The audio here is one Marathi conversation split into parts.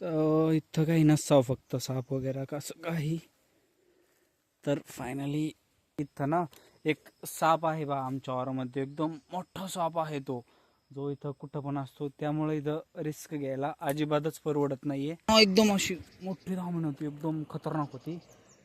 तर इथं काही नसावं फक्त साप वगैरे का असं काही. तर फायनली इथं ना एक साप आहे बा आमच्या वावरामध्ये. एकदम मोठा साप आहे तो. जो इथं कुठं पण असतो त्यामुळे इथं रिस्क घ्यायला अजिबातच परवडत नाहीये. एकदम अशी मोठी धावण होती. एकदम खतरनाक होती.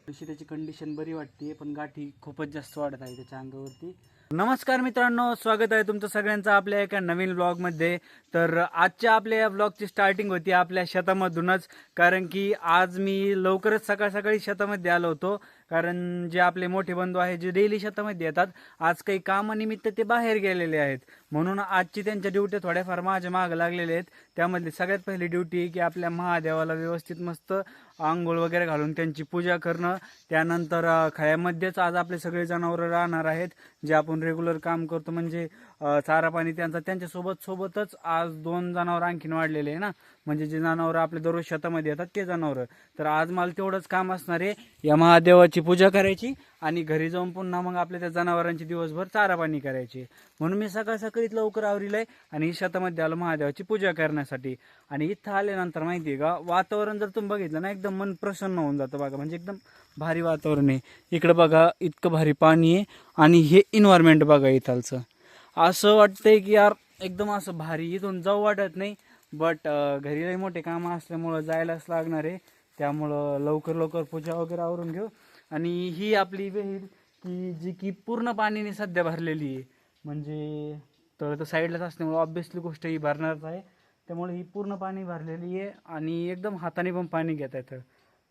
तशी त्याची कंडिशन बरी वाटते पण गाठी खूपच जास्त वाढत आहे त्याच्या अंगावरती. नमस्कार मित्रांनो स्वागत आहे तुमचं सगळ्यांचं आपल्या एका नवीन ब्लॉगमध्ये तर आजच्या आपल्या या ब्लॉगची स्टार्टिंग होती आपल्या शेतामधूनच कारण की आज मी लवकरच सकाळ सकाळी शेतामध्ये आलो होतो. कारण जे आपले मोठे बंधू आहे जे डेली शेतामध्ये येतात आज काही कामानिमित्त ते बाहेर गेलेले आहेत. म्हणून आजची त्यांच्या ड्युटी थोड्याफार माझ्या मागं लागलेल्या आहेत. त्यामधली सगळ्यात पहिली ड्युटी की आपल्या महादेवाला व्यवस्थित मस्त आंघोळ वगैरे घालून त्यांची पूजा करणं. त्यानंतर खळ्यामध्येच आज आपले सगळे जनावरं राहणार आहेत. जे आपण रेग्युलर काम करतो म्हणजे चारा पाणी त्यांचा त्यांच्यासोबत सोबतच आज दोन जनावर आणखीन वाढलेले आहे ना. म्हणजे जे जनावरं आपले दररोज शेतामध्ये येतात ते जनावरं. तर आज मला तेवढंच काम असणार आहे. या महादेवाची पूजा करायची आणि घरी जाऊन पुन्हा मग आपल्या त्या जनावरांची दिवसभर चारा पाणी करायची. म्हणून मी सकाळ सकाळीत लवकर आवरीलंय आणि शेतामध्ये आलो महादेवाची पूजा करण्यासाठी. आणि इथं आल्यानंतर माहिती आहे का वातावरण जर तुम्ही बघितलं ना एकदम मन प्रसन्न होऊन जातं बघा. म्हणजे एकदम भारी वातावरण आहे. इकडं बघा इतकं भारी पाणी आहे. आणि हे इन्व्हायरमेंट बघा इथालचं. असं वाटतंय की यार एकदम असं भारी इथून जाऊ वाटत नाही. बट घरी लई मोठे कामं असल्यामुळं जायलाच लागणार आहे. त्यामुळं लवकर लवकर पूजा वगैरे आवरून घेऊ. आणि ही आपली विहीर की जी की पूर्ण पाण्याने सध्या भरलेली आहे. म्हणजे तर तर साईडलाच असल्यामुळं ऑब्विसली गोष्ट ही भरणारच आहे. त्यामुळे ही पूर्ण पाणी भरलेली आहे आणि एकदम हाताने पण पाणी घेता येतं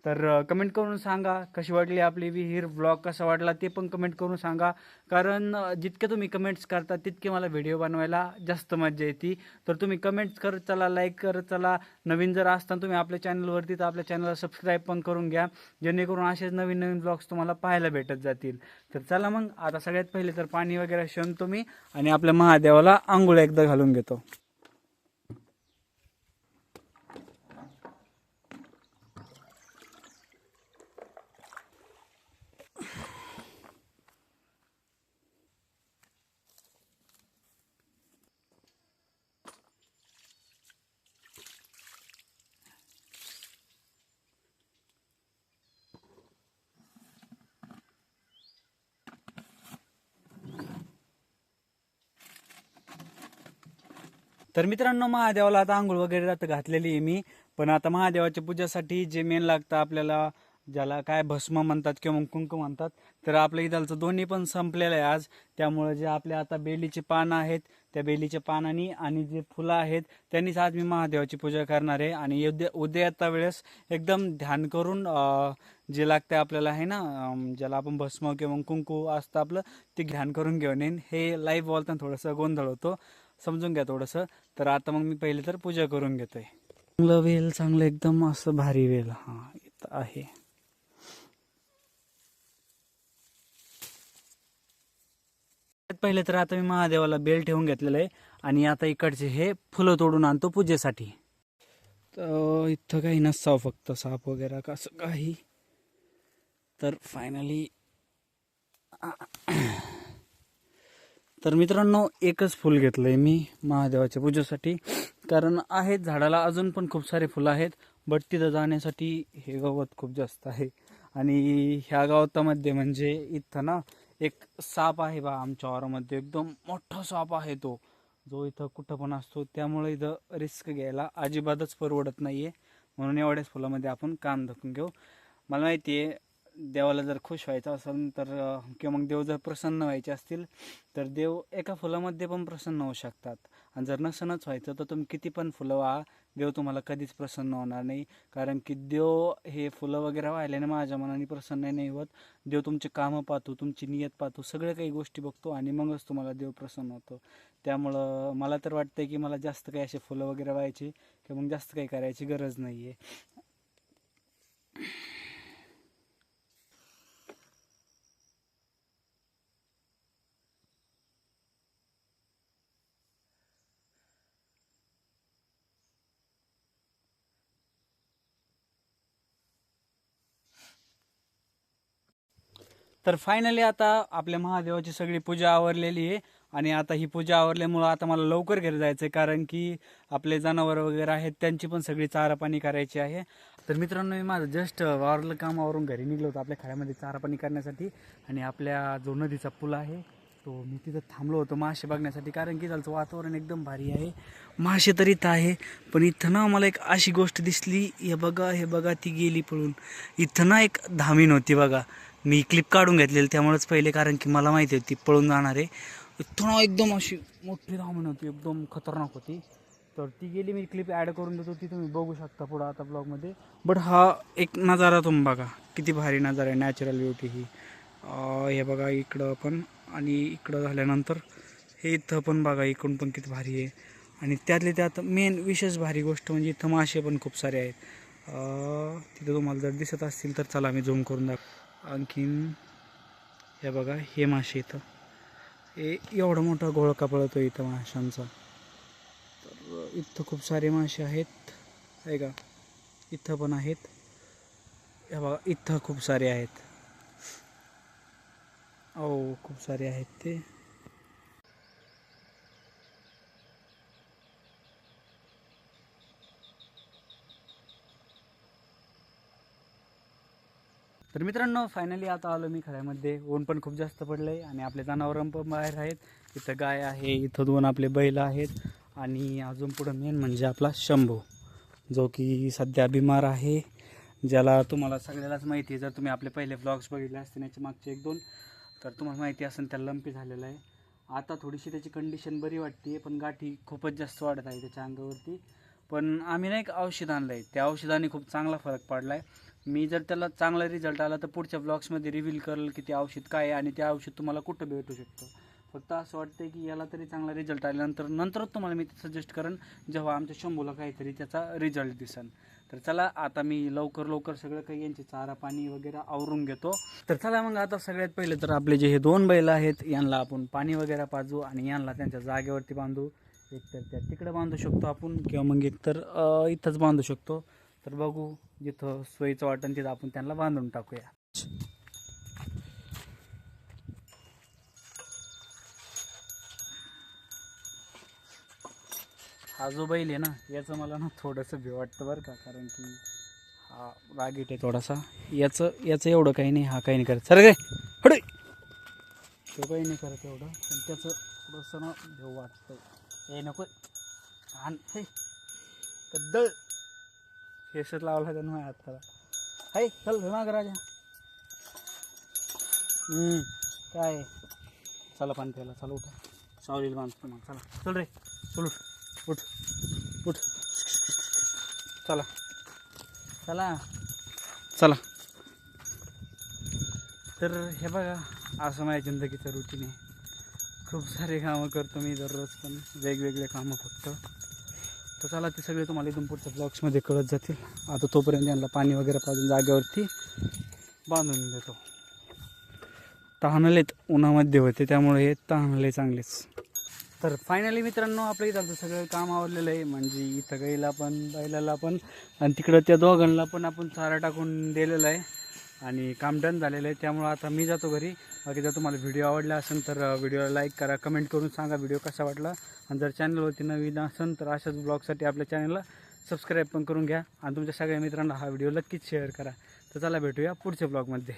तर कमेंट करून सांगा कशी वाटली आपली विहीर ब्लॉग कसा वाटला ते पण कमेंट करून सांगा. कारण जितके तुम्ही कमेंट्स करता तितके मला व्हिडिओ बनवायला जास्त मजा येते. तर तुम्ही कमेंट्स करत चला लाईक करत चला. नवीन जर असताना तुम्ही आपल्या चॅनलवरती तर आपल्या चॅनलला सबस्क्राईब पण करून घ्या. जेणेकरून असेच नवीन नवीन ब्लॉग्स तुम्हाला पाहायला भेटत जातील. तर चला मग आता सगळ्यात पहिले तर पाणी वगैरे शोधतो मी आणि आपल्या महादेवाला आंघोळ एकदा घालून घेतो. तर मित्रांनो महादेवाला आता आंघोळ वगैरे आता घातलेली आहे मी. पण आता महादेवाच्या पूजेसाठी जे मेन लागतं आपल्याला ज्याला काय भस्म म्हणतात किंवा मग कुंकू म्हणतात तर आपल्या इदालचं दोन्ही पण संपलेलं आहे आज. त्यामुळे जे आपल्या आता बेलीचे पानं आहेत त्या बेलीच्या पानांनी आणि जे फुलं आहेत त्यांनीच आज मी महादेवाची पूजा करणार आहे. आणि उद्या उद्या येता वेळेस एकदम ध्यान करून जे लागतं आपल्याला आहे ना ज्याला आपण भस्म किंवा कुंकू असतं आपलं ते ध्यान करून घेऊन येईन. हे लाईव्ह बोलताना थोडंसं गोंधळ होतो. समजून घ्या थोडंसं. तर आता मग मी पहिले तर पूजा करून घेतोय. चांगलं वेल चांगलं एकदम असं भारी वेल. हा इथं आहे. पहिले तर आता मी महादेवाला बेल ठेवून घेतलेलं आहे आणि आता इकडचे हे फुलं तोडून आणतो पूजेसाठी. तर इथं काही नसावं फक्त साप वगैरे कसं काही. तर फायनली तर मित्रांनो एकच फुल घेतलंय मी महादेवाच्या पूजेसाठी. कारण आहेत झाडाला अजून पण खूप सारे फुलं आहेत बट तिथं जाण्यासाठी हे गवत खूप जास्त आहे. आणि ह्या गवतामध्ये म्हणजे इथं ना एक साप आहे बा आमच्या वारामध्ये एकदम मोठा साप आहे तो. जो इथं कुठं पण असतो त्यामुळे इथं रिस्क घ्यायला अजिबातच परवडत नाही आहे म्हणून एवढ्याच फुलामध्ये आपण काम धकून घेऊ. मला माहिती आहे देवाला जर खुश व्हायचं असेल तर किंवा मग देव जर प्रसन्न व्हायचे असतील तर देव एका फुलामध्ये पण प्रसन्न होऊ शकतात. आणि जर नसनच व्हायचं तर तुम्ही किती पण फुलं व्हा देव तुम्हाला कधीच प्रसन्न होणार नाही. कारण की देव हे फुलं वगैरे वाहिल्याने माझ्या मनाने प्रसन्न नाही होत. देव तुमचे कामं पाहतो तुमची नियत पाहतो सगळ्या काही गोष्टी बघतो आणि मगच तुम्हाला देव प्रसन्न होतो. त्यामुळं मला तर वाटतंय की मला जास्त काही असे फुलं वगैरे व्हायची किंवा मग जास्त काही करायची गरज नाही आहे तर फायनली आता आपल्या महादेवाची सगळी पूजा आवरलेली आहे. आणि आता ही पूजा आवरल्यामुळं आता मला लवकर घरी जायचं आहे कारण की आपले जनावर वगैरे आहेत त्यांची पण सगळी चारा पाणी करायची आहे. तर मित्रांनो मी माझं जस्ट वावरलं कामावरून घरी निघलो होतो आपल्या खड्यामध्ये चारा पाणी करण्यासाठी. आणि आपल्या जो नदीचा पूल आहे तो मी तिथं थांबलो होतो मासे बघण्यासाठी कारण की त्याचं वातावरण एकदम भारी आहे. मासे तर इथं आहे पण इथं ना मला एक अशी गोष्ट दिसली हे बघा हे बघा ती गेली पळून. इथं ना एक धामीन होती बघा. मी क्लिप काढून घेतलेली त्यामुळेच पहिले कारण की मला माहिती होती पळून जाणार आहे. थोडा एकदम अशी मोठी धावण होती एकदम खतरनाक होती. तर ती गेली मी क्लिप ॲड करून देतो ती तुम्ही बघू शकता पुढं आता ब्लॉगमध्ये बट हा एक नजारा तुम्ही बघा किती भारी नजारा आहे नॅचरल ब्युटी ही. हे बघा इकडं पण आणि इकडं झाल्यानंतर हे इथं पण बघा इकडून पण किती भारी आहे. आणि त्यातले त्यात मेन विशेष भारी गोष्ट म्हणजे इथं मासे पण खूप सारे आहेत. तिथं तुम्हाला जर दिसत असतील तर चला मी झूम करून दाख आणखीन हे बघा हे मासे इथं. हे एवढा मोठा घोळका पळतो इथं माशांचा? तर इथं खूप सारे मासे आहेत. आहे का इथं पण आहेत. हे बघा इथं खूप सारे आहेत. हो खूप सारे आहेत ते. तर मित्रांनो फायनली आता आलो मी खड्यामध्ये ऊन पण खूप जास्त पडलं आहे आणि आपले जनावरं पण बाहेर आहेत. इथं गाय आहे इथं दोन आपले बैल आहेत आणि अजून पुढं मेन म्हणजे आपला शंभू जो की सध्या बिमार आहे. ज्याला तुम्हाला सगळ्यालाच माहिती आहे जर तुम्ही आपले पहिले ब्लॉग्स बघितले असतील याचे मागचे एक दोन तर तुम्हाला माहिती असेल त्याला लंपी झालेला आहे. आता थोडीशी त्याची कंडिशन बरी वाटते पण गाठी खूपच जास्त वाढत आहे त्याच्या अंगावरती. पण आम्ही नाही एक औषध आणलं आहे त्या औषधाने खूप चांगला फरक पडला आहे मी जर त्याला चांगला रिझल्ट आला तर पुढच्या ब्लॉग्समध्ये रिव्हील करेल की ते औषध काय आहे आणि ते औषध तुम्हाला कुठं भेटू शकतं. फक्त असं वाटतं की याला तरी चांगला रिझल्ट आल्यानंतर नंतरच तुम्हाला मी सजेस्ट करेन जेव्हा आमच्या शंभूला काहीतरी त्याचा रिझल्ट दिसन. तर चला आता मी लवकर लवकर सगळं काही यांचे चारा पाणी वगैरे आवरून घेतो. तर चला मग आता सगळ्यात पहिले तर आपले जे हे दोन बैल आहेत यांना आपण पाणी वगैरे पाजू आणि यांना त्यांच्या जागेवरती बांधू. एक तर त्या तिकडे बांधू शकतो आपण किंवा मग एकतर इथंच बांधू शकतो. तर बघू जिथं सोयीचं वाटेल तिथं आपण त्यांना बांधून टाकूया. हा जो बैल आहे ना याचं मला ना थोडंसं भी वाटतं बरं का कारण की हा रागीट आहे थोडासा. याचं याचं एवढं काही नाही हा काही नाही करत. सर काय हडे तो काही नाही करत एवढं पण त्याचं थोडंसं ना भेव वाटतं हे नको. हान हे. कद्दळ फेसच लावला त्यानं माझ्या हाताला हाय चल माग राजा. हम्म, काय? चला पाणी प्यायला चला उठा. सावलीला बांधतो मग चला. चल रे चल उठ उठ उठ. चला. चला. चला. तर हे बघा असं माझ्या जिंदगीचं रुटीन आहे. खूप सारे कामं करतो मी दररोज पण. वेगवेगळे कामं फक्त. तर चला ते सगळे तुम्हाला इथून पुढच्या ब्लॉक्समध्ये कळत जातील. आता तोपर्यंत यांना पाणी वगैरे पाजून जागेवरती बांधून देतो. तहानलेत उन्हामध्ये होते त्यामुळे हे तहानले चांगलेच. तर फायनली मित्रांनो आपल्या इथं सगळं काम आवडलेलं आहे. म्हणजे इथं गाईला पण बैलाला पण आणि तिकडं त्या दोघांना पण आपण चारा टाकून दिलेला आहे. आणि काम डन झालेलं आहे. त्यामुळं आता मी जातो घरी. बाकी जर तुम्हाला व्हिडिओ आवडला असेल तर व्हिडिओला लाईक करा कमेंट करून सांगा व्हिडिओ कसा वाटला. आणि जर चॅनलवरती नवीन असेल तर अशाच ब्लॉगसाठी आपल्या चॅनलला सबस्क्राईब पण करून घ्या. आणि तुमच्या सगळ्या मित्रांना हा व्हिडिओ नक्कीच शेअर करा. तर चला भेटूया पुढच्या ब्लॉगमध्ये